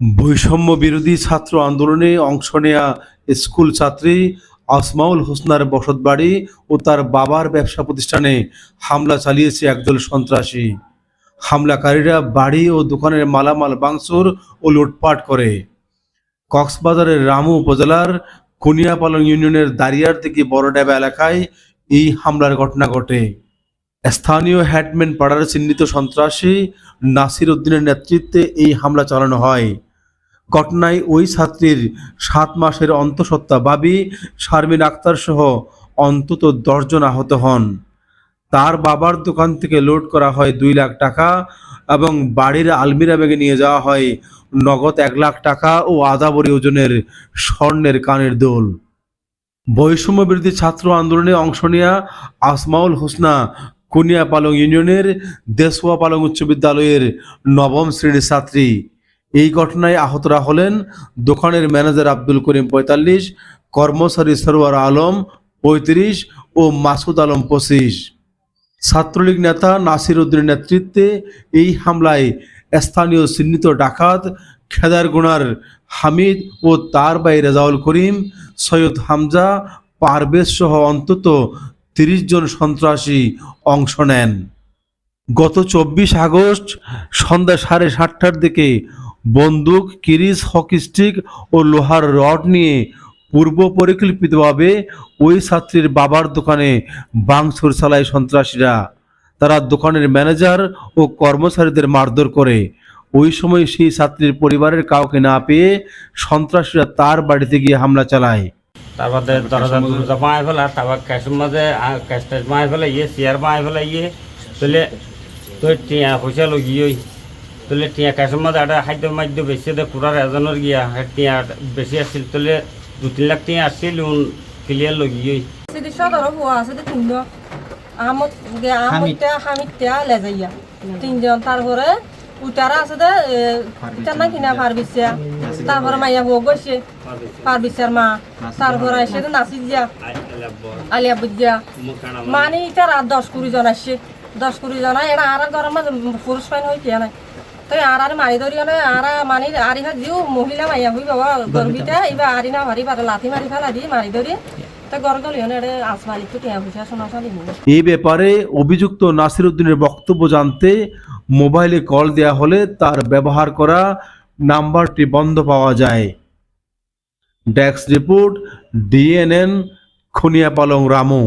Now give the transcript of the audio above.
বৈষম্য বিরোধী ছাত্র আন্দোলনে অংশ নেয়া স্কুল ছাত্রী আসমাউল হোসনার বসতবাড়ি ও তার বাবার ব্যবসা প্রতিষ্ঠানে হামলা চালিয়েছে একদল সন্ত্রাসী। হামলাকারীরা বাড়ি ও দোকানের মালামাল ভাঙচুর ও লুটপাট করে। কক্সবাজারের রামু উপজেলার কুনিয়াপালং ইউনিয়নের দারিয়ার থেকে বড়ডাবা এলাকায় এই হামলার ঘটনা ঘটে। স্থানীয় হ্যাটম্যান পাড়ার চিহ্নিত সন্ত্রাসী নাসির উদ্দিনের নেতৃত্বে এই হামলা চালানো হয়। ঘটনায় ওই ছাত্রীর সাত মাসের অন্তঃসত্ত্বা বাবি শারমিন আক্তার সহ অন্তত দশজন আহত হন। তার বাবার দোকান থেকে লোড করা হয় দুই লাখ টাকা এবং বাড়ির আলমিরা ব্যাগে নিয়ে যাওয়া হয় নগদ এক লাখ টাকা ও আধা বড়ি ওজনের স্বর্ণের কানের দোল। বৈষম্য বিরোধী ছাত্র আন্দোলনে অংশ নেয়া আসমাউল হোসনা কুনিয়া পালং ইউনিয়নের দেশোয়া পালং উচ্চ বিদ্যালয়ের নবম শ্রেণির ছাত্রী ঘটনায় আহতরা হলেন দোকানের ম্যানেজার আব্দুল করিম পঁয়তাল্লিশ, কর্মচারী সরোয়ার আলম পঁয়ত্রিশ ও মাসুদ আলম পঁচিশ। ছাত্রলীগ নেতা নাসির উদ্দিনের নেতৃত্বে এই হামলায় স্থানীয় চিহ্নিত ডাকাত খেদারগুনার হামিদ ও তার ভাই রেজাউল করিম, সৈয়দ হামজা, পারভেজ সহ অন্তত তিরিশ জন সন্ত্রাসী অংশ নেন। গত চব্বিশ আগস্ট সন্ধ্যা সাড়ে সাতটার দিকে বন্দুক কিরিস হকি স্টিক ও লোহার রড নিয়ে পূর্ব পরিকল্পিতভাবে ওই ছাত্রীর বাবার দোকানে বাংসুর চালায় সন্ত্রাসীরা। তারা দোকানের ম্যানেজার ও কর্মচারীদের মারধর করে। ওই সময় সেই ছাত্রীর পরিবারের কাউকে না পেয়ে সন্ত্রাসীরা তার বাড়িতে গিয়ে হামলা চালায়। ফেলা, তারপর মাঝে ইয়ে চেয়ার বাঁয়ে ফেলা ইয়ে তাহলে তাহলে টিয়া মাঝে একটা খাদ্য মাদ্য বেশি দে কুড়ার এজনের গিয়া টিয়া বেশি আসছিল তাহলে দু তিন লাখ টিয়া আসছিল ক্লিয়ার লগিয়ে সিদি সদর হুয়া আছে তিনজন আহমদ গে আহমদটা হামিদটা লেজাইয়া তিনজন তারপরে উটারা আছে যে উটার না কিনা পারবিসিয়া তারপরে মাইয়া বউ গেছে পারবিসিয়ার মা। তারপরে এসে তো নাচি দিয়া আলিয়া বুঝিয়া মানে এটা রাত দশ কুড়ি জন আসছে দশ কুড়ি জন এরা আর মাঝে পুরুষ পাইন হয়ে কিয়া নাই। তাই আর মানে হাত দিও মহিলা বাবা না মারি ফেলা দি এই ব্যাপারে অভিযুক্ত নাসির উদ্দিনের বক্তব্য জানতে মোবাইলে কল দেয়া হলে তার ব্যবহার করা নাম্বারটি বন্ধ পাওয়া যায়। Desk report DNN Khuniapalong Ramu.